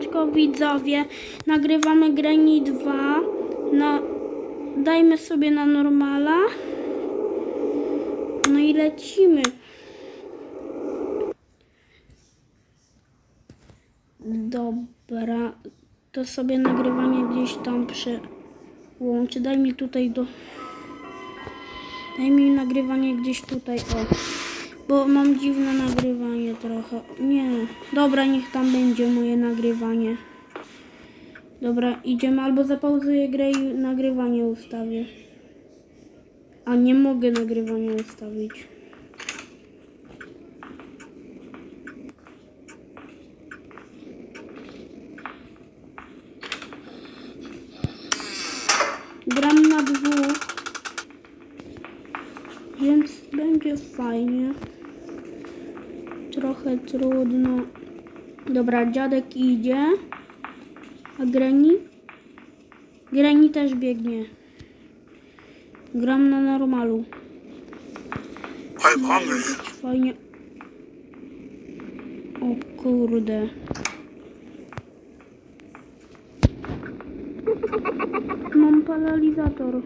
Siemaneczko widzowie, nagrywamy Granny 2 na, Dajmy sobie na normala. No i lecimy. Dobra, to sobie nagrywanie gdzieś tam przełączę Daj mi tutaj do... Daj mi nagrywanie gdzieś tutaj, o bo mam dziwne nagrywanie trochę. Nie. Dobra, niech tam będzie moje nagrywanie. Dobra, idziemy albo zapauzuję grę i nagrywanie ustawię. A nie mogę nagrywania ustawić. Gram na dwóch. Więc będzie fajnie. Trochę trudno. Dobra, dziadek idzie. A Greni? Greni też biegnie. Gram na normalu. I'm hungry. Fajnie. O kurde. Mam paralizator.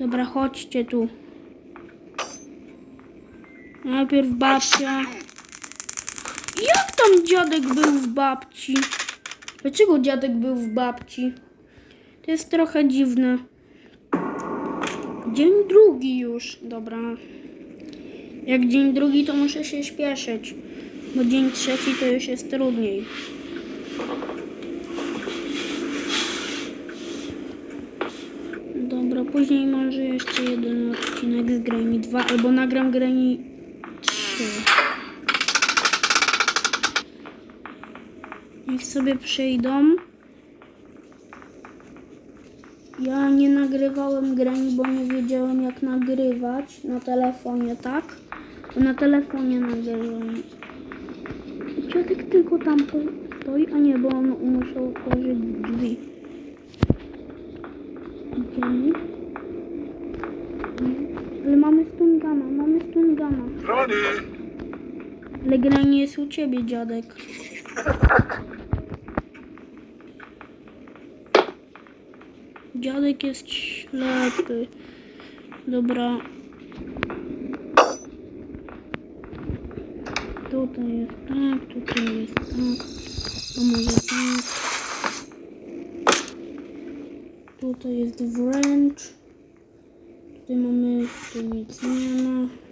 Dobra, chodźcie tu. Najpierw babcia. Jak tam dziadek był w babci? Dlaczego dziadek był w babci? To jest trochę dziwne. Dzień drugi już. Dobra. Jak dzień drugi, to muszę się śpieszyć. Bo dzień trzeci to już jest trudniej. Dobra, później może jeszcze jeden odcinek z Granny 2 albo nagram Granny 3. Niech sobie przyjdą. Ja nie nagrywałem Granny, bo nie wiedziałem jak nagrywać na telefonie, tak? Na telefonie nagrywałem. Dziadek tylko tam stoi, a nie, bo on musiał otworzyć drzwi. Idziemy. Ale mamy stungana, mamy stungana. Ronnie, Ale gra nie jest u ciebie, dziadek. Dziadek jest ślepy. Dobra. Tutaj jest tak, tutaj jest tak. A może tak. Tutaj jest wręcz. Tutaj mamy, tu nic nie ma.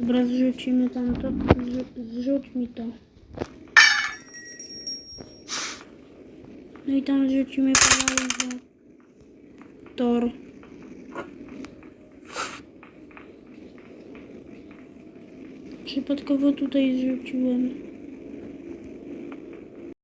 Dobra, zrzucimy tam to. Zrzu- Zrzuć mi to. No i tam zrzucimy paralizator. Przypadkowo tutaj zrzuciłem.